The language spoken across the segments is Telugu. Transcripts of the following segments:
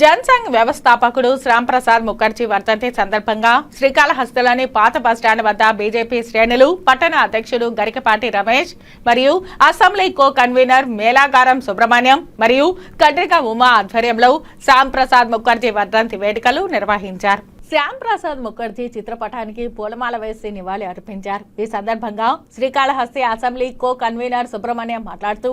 జన్సంఘ్ వ్యవస్థాపకుడు శ్యామ్ ప్రసాద్ ముఖర్జీ వర్ధంతి సందర్భంగా శ్రీకాళహస్తిలోని పాత బస్టాండ్ వద్ద బీజేపీ శ్రేణులు పట్టణ అధ్యక్షుడు గరికపాటి రమేష్ మరియు assembly co convener Melagaram Subrahmanyam మరియు కండ్రిక ఉమా ఆధ్వర్యంలో శ్యామ్ ప్రసాద్ ముఖర్జీ వర్ధంతి వేడుకలు నిర్వహించారు. శ్యామ్ ప్రసాద్ ముఖర్జీ చిత్రపటానికి పూలమాల వేసి నివాళి అర్పించారు. ఈ సందర్భంగా Srikalahasti assembly co convener Subrahmanyam మాట్లాడుతూ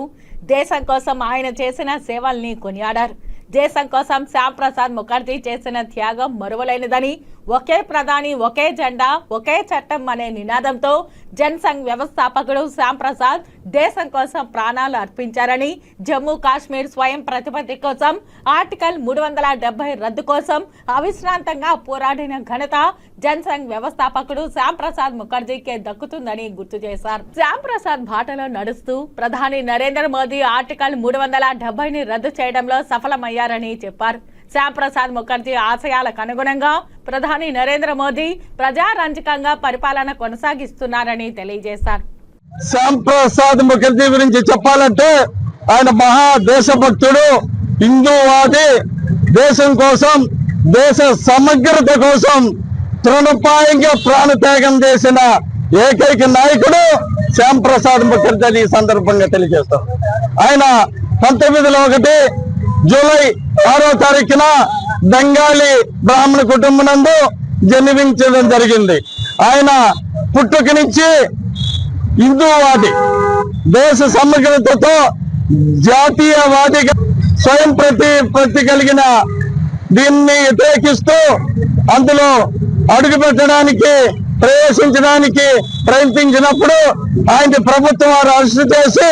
దేశం కోసం ఆయన చేసిన సేవల్ని కొనియాడారు. దేశం కోసం శ్యామ్ ప్రసాద్ ముఖర్జీ చేసిన త్యాగం మరువలేనిదని ఒకే ప్రధాని ఒకే జెండా ఒకే చట్టం అనే నినాదంతో జన్సంఘ్ వ్యవస్థాపకుడు శ్యామ్ ప్రసాద్ దేశం కోసం ప్రాణాలు అర్పించారని జమ్మూ కాశ్మీర్ స్వయం ప్రతిపత్తి కోసం ఆర్టికల్ మూడు వందల డెబ్బై రద్దు కోసం అవిశ్రాంతంగా పోరాడిన ఘనత జన్సంఘ్ వ్యవస్థాపకుడు శ్యామ్ ప్రసాద్ ముఖర్జీకే దక్కుతుందని గుర్తు చేశారు. శ్యామ్ ప్రసాద్ బాటలో నడుస్తూ ప్రధాని నరేంద్ర మోదీ ఆర్టికల్ మూడు వందల డెబ్బైని రద్దు చేయడంలో సఫలమయ్యారని చెప్పారు. శ్యామ్ ప్రసాద్ ముఖర్జీ ఆశయాలకు అనుగుణంగా ప్రధాని నరేంద్ర మోదీ ప్రజారంజకంగా పరిపాలన కొనసాగిస్తున్నారని తెలియజేశారు. శ్యామ్ ప్రసాద్ ముఖర్జీ గురించి చెప్పాలంటే ఆయన మహా దేశభక్తుడు హిందూవాది. దేశం కోసం దేశ సమగ్రత కోసం తృణపాయంగా ప్రాణత్యాగం చేసిన ఏకైక నాయకుడు శ్యామ్ ప్రసాద్ ముఖర్జీ సందర్భంగా తెలియజేస్తాం. ఆయన పంతొమ్మిదిలో ఒకటి జూలై ఆరో తారీఖున బెంగాలీ బ్రాహ్మణ కుటుంబం నందు జన్మించడం జరిగింది. ఆయన పుట్టుక నుంచి హిందూవాది దేశ సమగ్రతతో జాతీయవాదిగా స్వయం ప్రతి ప్రతి కలిగిన దీన్ని వ్యతిరేకిస్తూ అందులో అడుగు పెట్టడానికి ప్రవేశించడానికి ప్రయత్నించినప్పుడు ఆయన ప్రభుత్వం వారు అరెస్ట్ చేసి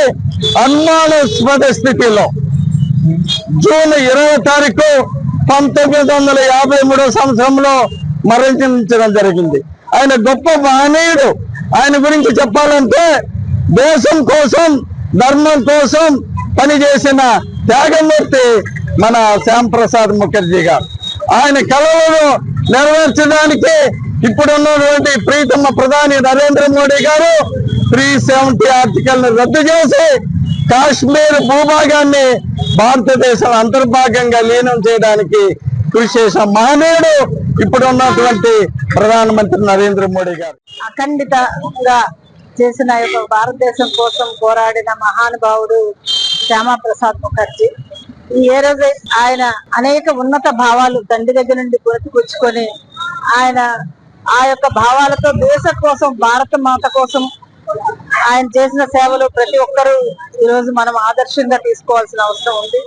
అనుమానాస్పద స్థితిలో జూన్ ఇరవై తారీఖు పంతొమ్మిది వందల యాభై మూడో సంవత్సరంలో మరణించడం జరిగింది. ఆయన గొప్ప మహనీయుడు. ఆయన గురించి చెప్పాలంటే దేశం కోసం ధర్మం కోసం పనిచేసిన త్యాగమూర్తి మన శ్యామ్ ప్రసాద్ ముఖర్జీ గారు. ఆయన కళలను నెరవేర్చడానికి ఇప్పుడున్నటువంటి ప్రీతమ ప్రధాని నరేంద్ర మోడీ గారు త్రీ సెవెంటీ ఆర్టికల్ను రద్దు చేసి కాశ్మీర్ భూభాగాన్ని భారతదేశం అంతర్భాగంగా లీనం చేయడానికి కృషి చేసిన మహనీయుడు ఇప్పుడు ఉన్నటువంటి ప్రధానమంత్రి నరేంద్ర మోడీ గారు. అఖండితంగా చేసిన యొక్క భారతదేశం కోసం పోరాడిన మహానుభావుడు శ్యామాప్రసాద్ ముఖర్జీ. ఈ ఏ రోజు ఆయన అనేక ఉన్నత భావాలు తండ్రి దగ్గర నుండి పురతిపుచ్చుకొని ఆయన ఆ యొక్క భావాలతో దేశం కోసం భారత మాత కోసం ఆయన చేసిన సేవలు ప్రతి ఒక్కరూ ఈ రోజు మనం ఆదర్శంగా తీసుకోవాల్సిన అవసరం ఉంది.